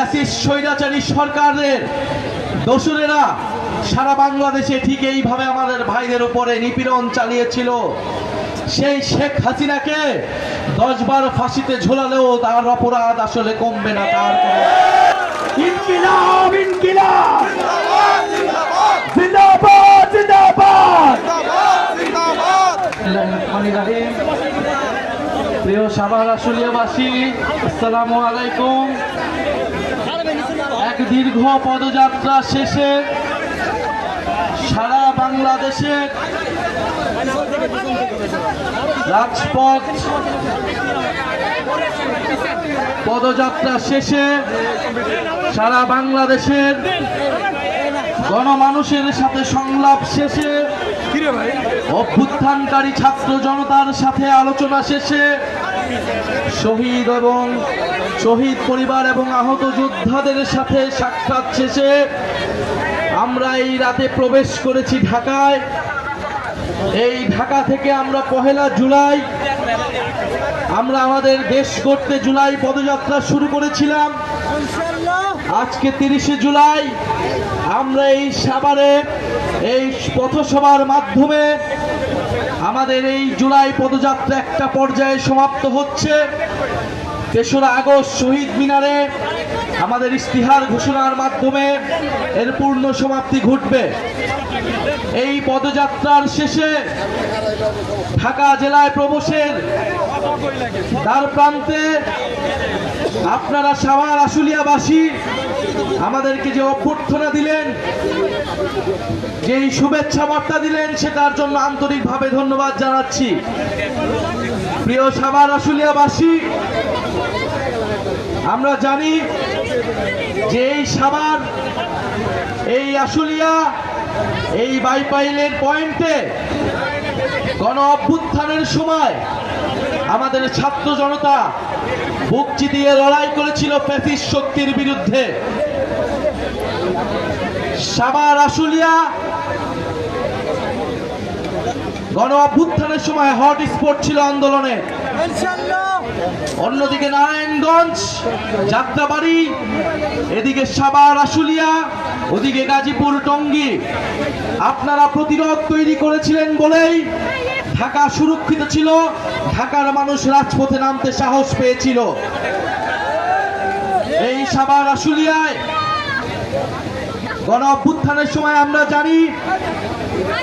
Fascist স্বৈরাচারী সরকারের দোসরেরা সারা বাংলাদেশে ঠিক এইভাবে আমাদের ভাইদের উপরে নিপীড়ন চালিয়েছিল। সেই শেখ হাসিনাকে দশ বার ফাঁসিতে ঝোলালেও তার অপরাধ আসলে কমবে না তার ইনকিলাব ইনকিলাব! জিন্দাবাদ জিন্দাবাদ! প্রিয় সাভার আশুলিয়াবাসী আসসালামু আলাইকুম। দীর্ঘ পদযাত্রা শেষে সারা বাংলাদেশে রাজপথ পদযাত্রা শেষে সারা বাংলাদেশের গণমানুষের সাথে সংলাপ শেষে অভ্যুত্থানকারী ছাত্র জনতার সাথে আলোচনা শেষে শহীদ এবং শহীদ পরিবার এবং আহত যোদ্ধাদের সাথে সাক্ষাৎ শেষে আমরা এই রাতে প্রবেশ করেছি ঢাকায়। এই ঢাকা থেকে আমরা পহেলা জুলাই, আমরা আমাদের দেশ করতে জুলাই পদযাত্রা শুরু করেছিলাম। আজকে তিরিশে জুলাই, আমরা এই সাভারে এই পথসভার মাধ্যমে আমাদের এই জুলাই পদযাত্রা একটা পর্যায়ে সমাপ্ত হচ্ছে। তেসরা আগস্ট শহীদ মিনারে আমাদের ইস্তিহার ঘোষণার মাধ্যমে এর পূর্ণ সমাপ্তি ঘটবে। এই পদযাত্রার শেষে ঢাকা জেলায় প্রবেশের দ্বার প্রান্তে আপনারা সাভার আশুলিয়াবাসী, আমাদেরকে যে অভ্যর্থনা দিলেন, যেই শুভেচ্ছা বার্তা দিলেন, সেটার জন্য আন্তরিকভাবে ধন্যবাদ জানাচ্ছি। প্রিয় সাভার আশুলিয়াবাসী, আমরা জানি যে এই সাভার, এই আশুলিয়া, এই বাইপাইলের পয়েন্টে গণ অভ্যুত্থানের সময় আমাদের ছাত্র জনতা বুক চিতিয়ে লড়াই করেছিল ফ্যাসিস্ট শক্তির বিরুদ্ধে। সাবার আশুলিয়া গণ অভ্যুত্থানের সময় হট স্পট ছিল আন্দোলনে। অন্যদিকে নারায়ণগঞ্জ, যাত্রাবাড়ি, এদিকে সাবার আশুলিয়া, ওদিকে গাজীপুর, টঙ্গী। আপনারা প্রতিরোধ তৈরি করেছিলেন বলেই ঢাকা সুরক্ষিত ছিল। ঢাকার মানুষ রাজপথে নামতে সাহস পেয়েছিল। এই সাবার আশুলিয়ায় গণ অভ্যুত্থানের সময় আমরা জানি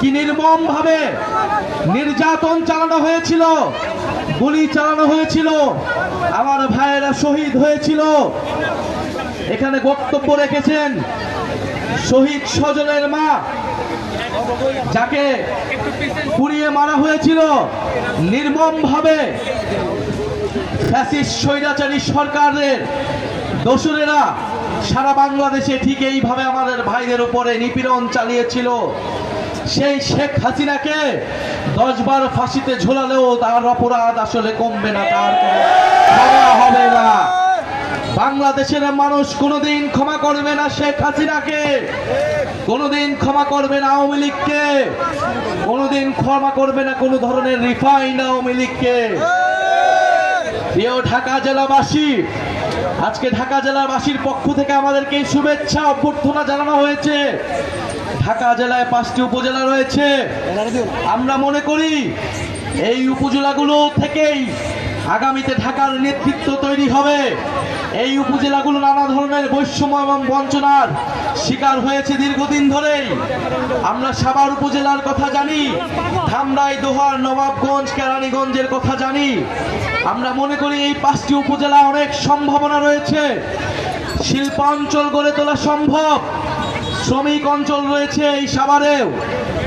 কি নির্মম ভাবে নির্যাতন চালানো হয়েছিল, গুলি চালানো হয়েছিল, আমার ভাইয়েরা শহীদ হয়েছিল। এখানে বক্তব্য রেখেছেন শহীদ স্বজনের মা যাকে পুড়িয়ে মারা হয়েছিল নির্মম ভাবে স্বৈরাচারী সরকারের দোসরেরা সারা বাংলাদেশে ঠিক এইভাবে আমাদের ভাইদের উপরে নিপীড়ন চালিয়েছিল। সেই শেখ হাসিনাকে দশ বার ফাঁসিতে ঝোলালেও তার অপরাধ আসলে কমবে না, তার হবে না। বাংলাদেশের মানুষ কোনোদিন ক্ষমা করবে না শেখ হাসিনাকে। কোনোদিন ক্ষমা করবে না আওয়ামী লীগকে। কোনোদিন ক্ষমা করবে না কোনো ধরনের রিফাইন আওয়ামী লীগকে। প্রিয় ঢাকা জেলাবাসী, আজকে ঢাকা জেলাবাসীর পক্ষ থেকে আমাদেরকে শুভেচ্ছা অভ্যর্থনা জানানো হয়েছে। ঢাকা জেলায় পাঁচটি উপজেলা রয়েছে। আমরা মনে করি এই উপজেলাগুলো থেকেই আগামীতে ঢাকার নেতৃত্ব তৈরি হবে। এই উপজেলাগুলো নানা ধরনের বৈষম্য এবং বঞ্চনার শিকার হয়েছে দীর্ঘদিন ধরেই। আমরা সাভার উপজেলার কথা জানি, ধামরাই, দোহার, নবাবগঞ্জ, কেরানীগঞ্জের কথা জানি। আমরা মনে করি এই পাঁচটি উপজেলা অনেক সম্ভাবনা রয়েছে। শিল্পাঞ্চল গড়ে তোলা সম্ভব। শ্রমিক অঞ্চল রয়েছে এই সাভারেও।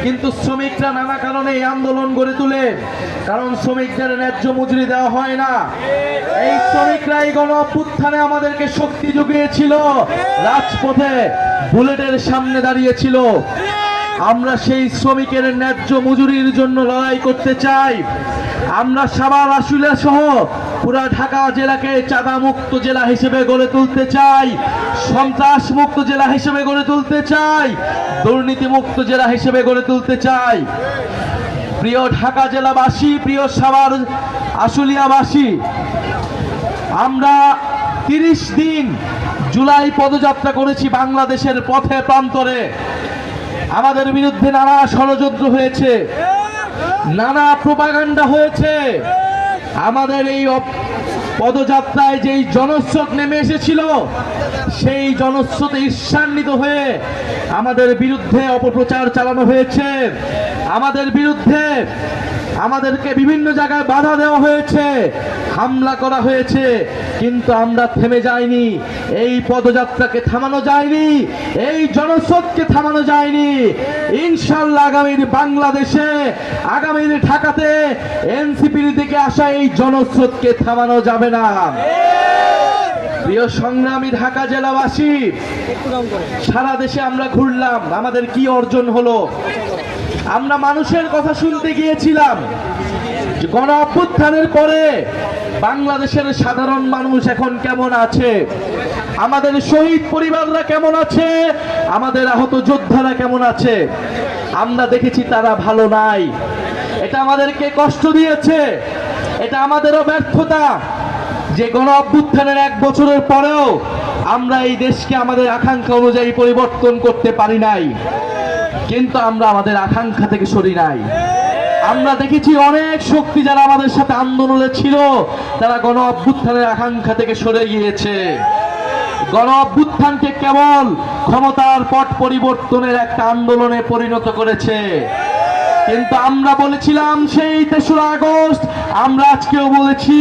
কিন্তু শ্রমিকরা নানা কারণে এই আন্দোলন গড়ে তুলে। কারণ শ্রমিকদের ন্যায্য মজুরি দেওয়া হয় না। এই শ্রমিকরা এই গণ অভ্যুত্থানে আমাদেরকে শক্তি জুগিয়েছিল। রাজপথে বুলেটের সামনে দাঁড়িয়েছিল। আমরা সেই শ্রমিকের ন্যায্য মজুরির জন্য লড়াই করতে চাই। আমরা সাবার আশুলা সহ পুরা ঢাকা জেলাকে চাঁদা মুক্ত জেলা হিসেবে গড়ে তুলতে চাই সন্ত্রাস মুক্ত জেলা হিসেবে গড়ে তুলতে চাই দুর্নীতি মুক্ত জেলা হিসেবে গড়ে তুলতে চাই। প্রিয় ঢাকা জেলাবাসী, প্রিয় সাভার আশুলিয়াবাসী, আমরা তিরিশ দিন জুলাই পদযাত্রা করেছি বাংলাদেশের পথে প্রান্তরে। আমাদের বিরুদ্ধে নানা ষড়যন্ত্র হয়েছে, নানা প্রপাগান্ডা হয়েছে আমাদের এই পদযাত্রায় যেই জনস্রোত নেমে এসেছিল, সেই জনস্রোতে ঈর্ষান্বিত হয়ে আমাদের বিরুদ্ধে অপপ্রচার চালানো হয়েছে। আমাদের বিরুদ্ধে আমাদেরকে বিভিন্ন জায়গায় বাধা দেওয়া হয়েছে, হামলা করা হয়েছে, কিন্তু আমরা থেমে যাইনি। এই পদযাত্রাকে থামানো যায়নি, এই জনস্রোতকে থামানো যায়নি। ইনশাল্লাহ আগামীর বাংলাদেশে, আগামীর ঢাকাতে এনসিপির দিকে আসা এই জনস্রোতকে থামানো যাবে না। প্রিয় সংগ্রামী ঢাকা জেলাবাসী, সারা দেশে আমরা ঘুরলাম, আমাদের কি অর্জন হলো? আমরা মানুষের কথা শুনতে গিয়েছিলাম গণ অভ্যুত্থানের পরে বাংলাদেশের সাধারণ মানুষ এখন কেমন আছে? আমাদের শহীদ পরিবাররা কেমন আছে? আমাদের আহত যোদ্ধারা কেমন আছে? আমরা দেখেছি তারা ভালো নাই। এটা আমাদেরকে কষ্ট দিয়েছে। এটা আমাদেরও ব্যর্থতা। যে গণ অভ্যুত্থানের এক বছরের পরেও আমরা এই দেশকে আমাদের আকাঙ্ক্ষা অনুযায়ী পরিবর্তন করতে পারি নাই। কিন্তু আমরা আমাদের আকাঙ্ক্ষা থেকে সরি নাই। আমরা দেখেছি অনেক শক্তি যারা আমাদের সাথে আন্দোলনে ছিল, তারা গণ অভ্যুত্থানের আকাঙ্ক্ষা থেকে সরে গিয়েছে। গণ অভ্যুত্থানকে কেবল ক্ষমতার পট পরিবর্তনের একটা আন্দোলনে পরিণত করেছে। কিন্তু আমরা বলেছিলাম সেই তেসরা আগস্ট, আমরা আজকেও বলেছি,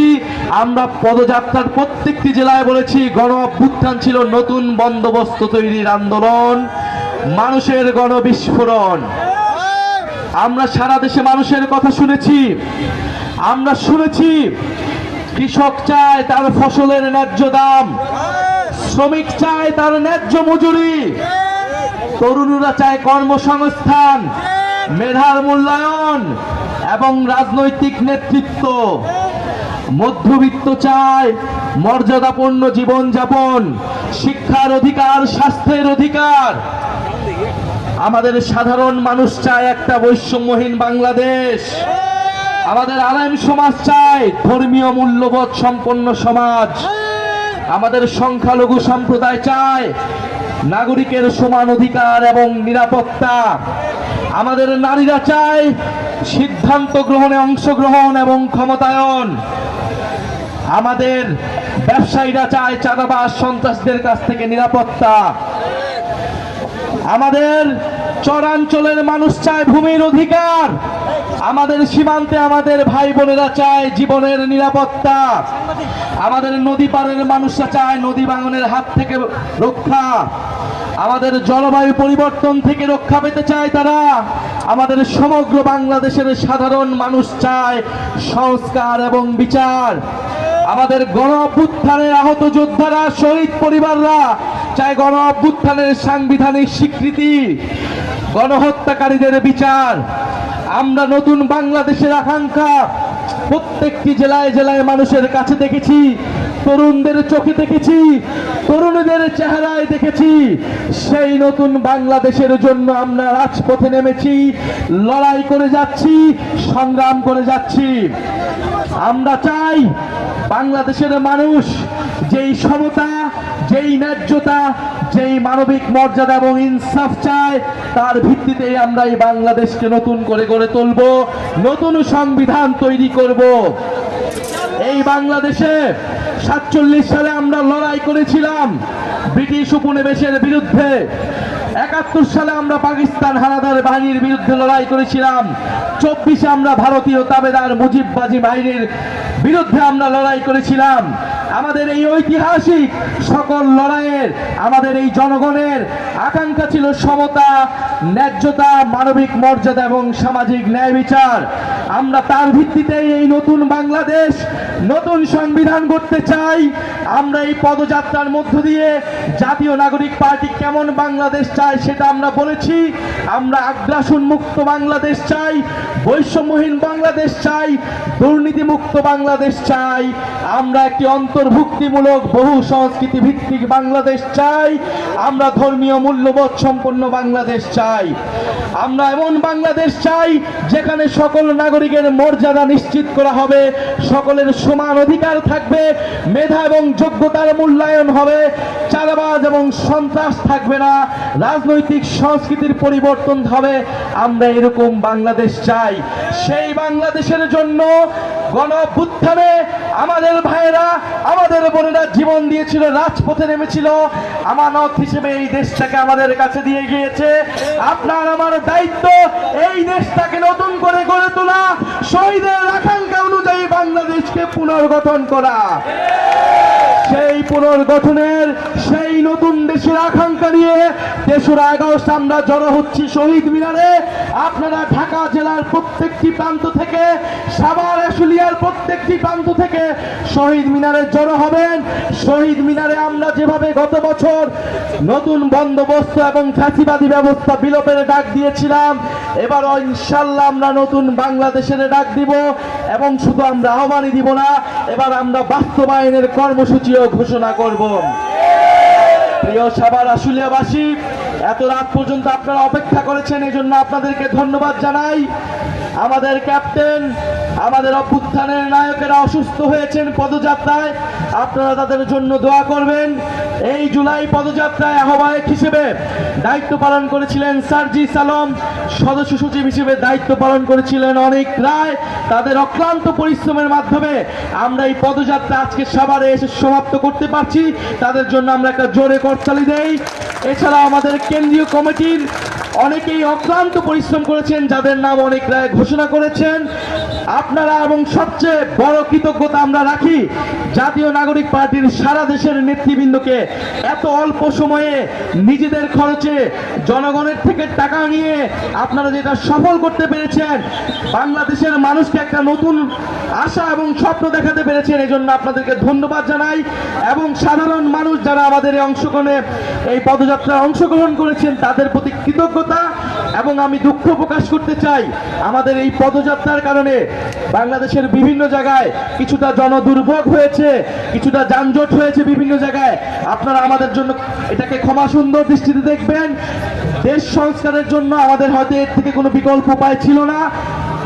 আমরা পদযাত্রার প্রত্যেকটি জেলায় বলেছি গণ অভ্যুত্থান ছিল নতুন বন্দোবস্ত তৈরির আন্দোলন। মানুষের গণবিস্ফোরণ। আমরা সারা দেশে মানুষের কথা শুনেছি। আমরা শুনেছি, কৃষক চায় তার ফসলের ন্যায্য দাম, শ্রমিক চায় তার ন্যায্য মজুরি, তরুণরা চায় কর্মসংস্থান, মেধার মূল্যায়ন এবং রাজনৈতিক নেতৃত্ব। মধ্যবিত্ত চায় মর্যাদাপূর্ণ জীবনযাপন, শিক্ষার অধিকার, স্বাস্থ্যের অধিকার। আমাদের সাধারণ মানুষ চায় একটা বৈষম্যহীন বাংলাদেশ। আমাদের আলেম সমাজ চায় ধর্মীয় মূল্যবোধ সম্পন্ন সমাজ। আমাদের সংখ্যালঘু সম্প্রদায় চায় নাগরিকের সমান অধিকার এবং নিরাপত্তা। আমাদের নারীরা চায় সিদ্ধান্ত গ্রহণে অংশগ্রহণ এবং ক্ষমতায়ন। আমাদের ব্যবসায়ীরা চায় চাঁদাবাজ সন্ত্রাসদের কাছ থেকে নিরাপত্তা। আমাদের চরাঞ্চলের মানুষ চায় ভূমির অধিকার। আমাদের সীমান্তে আমাদের ভাই বোনেরা চায় জীবনের নিরাপত্তা। আমাদের নদী পাড়ের মানুষরা চায় নদী ভাঙনের হাত থেকে রক্ষা। আমাদের জলবায়ু পরিবর্তন থেকে রক্ষা পেতে চায় তারা। আমাদের সমগ্র বাংলাদেশের সাধারণ মানুষ চায় সংস্কার এবং বিচার। আমাদের গণ অভ্যুত্থানের আহত যোদ্ধারা, শহীদ পরিবাররা চায় গণ অভ্যুত্থানের সাংবিধানিক স্বীকৃতি। গণহত্যাকারীদের বিচার। আমরা নতুন বাংলাদেশের আকাঙ্ক্ষা। প্রত্যেকটি জেলায় জেলায় মানুষের কাছে দেখেছি, তরুণদের চোখে দেখেছি, তরুণীদের চেহারায় দেখেছি। সেই নতুন বাংলাদেশের জন্য আমরা রাজপথে নেমেছি, লড়াই করে যাচ্ছি, সংগ্রাম করে যাচ্ছি। আমরা চাই বাংলাদেশের মানুষ যেই সমতা যেই ন্যায্যতা, যেই মানবিক মর্যাদা এবং ইনসাফ চায় তার ভিত্তিতে আমরা এই বাংলাদেশকে নতুন করে গড়ে তুলব, নতুন সংবিধান তৈরি করব। এই বাংলাদেশে সাতচল্লিশ সালে আমরা লড়াই করেছিলাম ব্রিটিশ উপনিবেশের বিরুদ্ধে। একাত্তর সালে আমরা পাকিস্তান হানাদার বাহিনীর বিরুদ্ধে লড়াই করেছিলাম। চব্বিশে আমরা ভারতীয় তাবেদার মুজিববাজি বাহিনীর বিরুদ্ধে আমরা লড়াই করেছিলাম। আমাদের এই ঐতিহাসিক সকল লড়াইয়ের, আমাদের এই জনগণের আকাঙ্ক্ষা ছিল সমতা, ন্যায্যতা, মানবিক মর্যাদা এবং সামাজিক ন্যায় বিচার। আমরা তার ভিত্তিতে এই নতুন বাংলাদেশ, নতুন সংবিধান করতে চাই। আমরা এই পদযাত্রার মধ্য দিয়ে জাতীয় নাগরিক পার্টি কেমন বাংলাদেশ চাই সেটা আমরা বলেছি। আমরা আগ্রাসন মুক্ত বাংলাদেশ চাই, বৈষম্যহীন বাংলাদেশ চাই, দুর্নীতিমুক্ত বাংলাদেশ চাই। আমরা একটি অন্তর্ভুক্তিমূলক, বহু সংস্কৃতি ভিত্তিক বাংলাদেশ চাই। আমরা ধর্মীয় মূল্যবোধ সম্পন্ন বাংলাদেশ চাই। আমরা এমন বাংলাদেশ চাই, যেখানে সকল নাগরিকের মর্যাদা নিশ্চিত করা হবে, সকলের সমান অধিকার থাকবে, মেধা এবং যোগ্যতার মূল্যায়ন হবে, চাঁদাবাজ এবং সন্ত্রাস থাকবে না রাজনৈতিক সংস্কৃতির পরিবর্তন হবে, আমরা এরকম বাংলাদেশ চাই। সেই বাংলাদেশের জন্য গণ আমাদের ভাইয়েরা, আমাদের বোনেরা জীবন দিয়েছিল, রাজপথে নেমেছিল। আমানত হিসেবে এই দেশটাকে আমাদের কাছে দিয়ে গিয়েছে। আপনার আমার দায়িত্ব, এই দেশটাকে নতুন করে গড়ে তোলা, শহীদের আকাঙ্ক্ষা অনুযায়ী বাংলাদেশকে পুনর্গঠন করা। সেই পুনর্গঠনের, সেই নতুন দেশের আকাঙ্ক্ষা নিয়ে তেসরা আগস্ট আমরা জড়ো হচ্ছি শহীদ মিনারে। আপনারা ঢাকা জেলার প্রত্যেকটি প্রান্ত থেকে, সাভার, আশুলিয়ার প্রত্যেকটি প্রান্ত থেকে শহীদ মিনারে জড়ো হবেন। শহীদ মিনারে আমরা যেভাবে গত বছর নতুন বন্দোবস্ত এবং ফাঁসিবাদী ব্যবস্থা বিলোপের ডাক দিয়েছিলাম, এবার ইনশাল্লাহ আমরা নতুন বাংলাদেশের ডাক দিব এবং শুধু আমরা আহ্বানই দিব না, এবার আমরা বাস্তবায়নের কর্মসূচিও ঘোষণা করব। প্রিয় সবার আশুলিয়াবাসী, এত রাত পর্যন্ত আপনারা অপেক্ষা করেছেন এই জন্য আপনাদেরকে ধন্যবাদ জানাই। আমাদের ক্যাপ্টেন, আমাদের অভ্যুত্থানের নায়কেরা অসুস্থ হয়েছেন পদযাত্রায়। আপনারা তাদের জন্য দোয়া করবেন। এই জুলাই পদযাত্রায় আহ্বায়ক হিসেবে দায়িত্ব পালন করেছিলেন সার্জি সালম। সদস্য সচিব হিসেবে দায়িত্ব পালন করেছিলেন অনেক রায়। তাদের অক্লান্ত পরিশ্রমের মাধ্যমে আমরা এই পদযাত্রা আজকে সাভারে এসে সমাপ্ত করতে পারছি। তাদের জন্য আমরা একটা জোরে করতালি দেই। এছাড়া আমাদের কেন্দ্রীয় কমিটির অনেকেই অক্লান্ত পরিশ্রম করেছেন যাদের নাম অনেক রায় ঘোষণা করেছেন। আপনারা এবং সবচেয়ে বড় কৃতজ্ঞতা আমরা রাখি, জাতীয় নাগরিক পার্টির সারা দেশের নেতৃবৃন্দকে এত অল্প সময়ে নিজেদের খরচে জনগণের থেকে টাকা নিয়ে আপনারা যেটা সফল করতে পেরেছেন, বাংলাদেশের মানুষকে একটা নতুন আশা এবং স্বপ্ন দেখাতে পেরেছেন এই জন্য আপনাদেরকে ধন্যবাদ জানাই। এবং সাধারণ মানুষ যারা আমাদের এই অংশগ্রহণে, এই পদযাত্রায় অংশগ্রহণ করেছেন, তাদের প্রতি কৃতজ্ঞতা এবং আমি দুঃখ প্রকাশ করতে চাই। আমাদের এই পদযাত্রার কারণে বাংলাদেশের বিভিন্ন জায়গায় কিছুটা জনদুর্ভোগ হয়েছে, কিছুটা যানজট হয়েছে বিভিন্ন জায়গায়। আপনারা আমাদের জন্য এটাকে ক্ষমা সুন্দর দৃষ্টিতে দেখবেন। দেশ সংস্কারের জন্য আমাদের হয়তো এর থেকে কোনো বিকল্প উপায় ছিল না।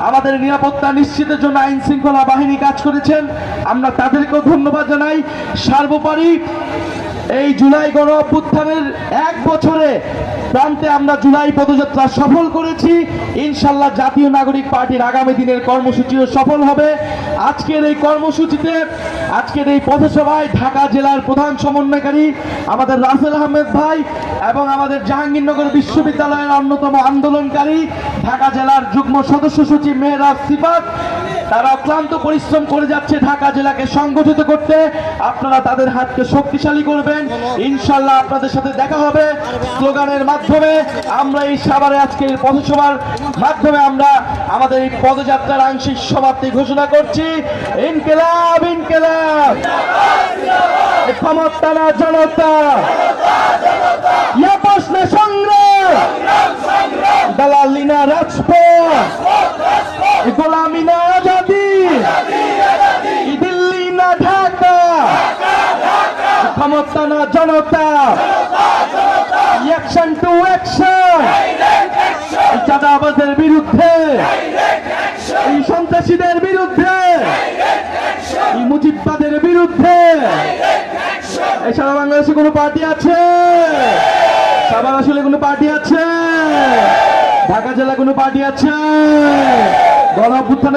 আমাদের নিরাপত্তা নিশ্চিতের জন্য আইন শৃঙ্খলা বাহিনী কাজ করেছেন। আমরা তাদেরকেও ধন্যবাদ জানাই। সার্বোপরি এই জুলাই গণ অভ্যুত্থানের এক বছরে প্রান্তে আমরা জুলাই পদযাত্রা সফল করেছি। ইনশাল্লাহ জাতীয় নাগরিক পার্টির আগামী দিনের কর্মসূচিও সফল হবে। আজকের এই কর্মসূচিতে, আজকের এই পথসভায় ঢাকা জেলার প্রধান সমন্বয়কারী আমাদের রাসেল আহমেদ ভাই এবং আমাদের জাহাঙ্গীরনগর বিশ্ববিদ্যালয়ের অন্যতম আন্দোলনকারী ঢাকা জেলার যুগ্ম সদস্য সচিব মেহরাব সিফাত তারা অক্লান্ত পরিশ্রম করে যাচ্ছে ঢাকা জেলাকে সংগঠিত করতে। আপনারা তাদের হাতকে শক্তিশালী করবেন। ইনশাল্লাহ আপনাদের সাথে দেখা হবে স্লোগানের মাধ্যমে। আমরা এই সাভারে আজকের পথসভার মাধ্যমে আমরা আমাদের এই পদযাত্রার আংশিক সমাপ্তি ঘোষণা করছি। ইনকেলাব ইনকেলাব! ক্ষমতা না জনতা! প্রশ্নে সংগ্রাম! দালালি না রাজপথ! গোলামি না আজাদি ই দিল্লি না ঢাকা ক্ষমতা না জনতা। অ্যাকশন টু অ্যাকশন চাঁদাবাজের বিরুদ্ধে। এই সন্ত্রাসীদের বিরুদ্ধে। এই মুজিববাদের বিরুদ্ধে। সারা বাংলাদেশে কোনো পার্টি আছে? সাবার আসলে কোনো পার্টি আছে? ঢাকা জেলা কোনো পার্টি আছে? গণ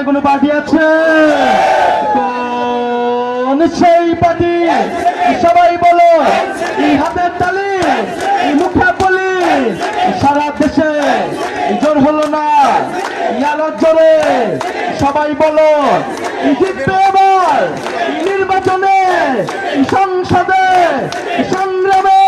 কোনো পার্টি আছে? নিশ্চয়ই পার্টি সবাই বলো, এই হাতের তালি মুখে বলি, সারা দেশে জোর হলো না ইয়ালার জোরে। সবাই বলো জিতবে এবার নির্বাচনে সংসদে সংগ্রামে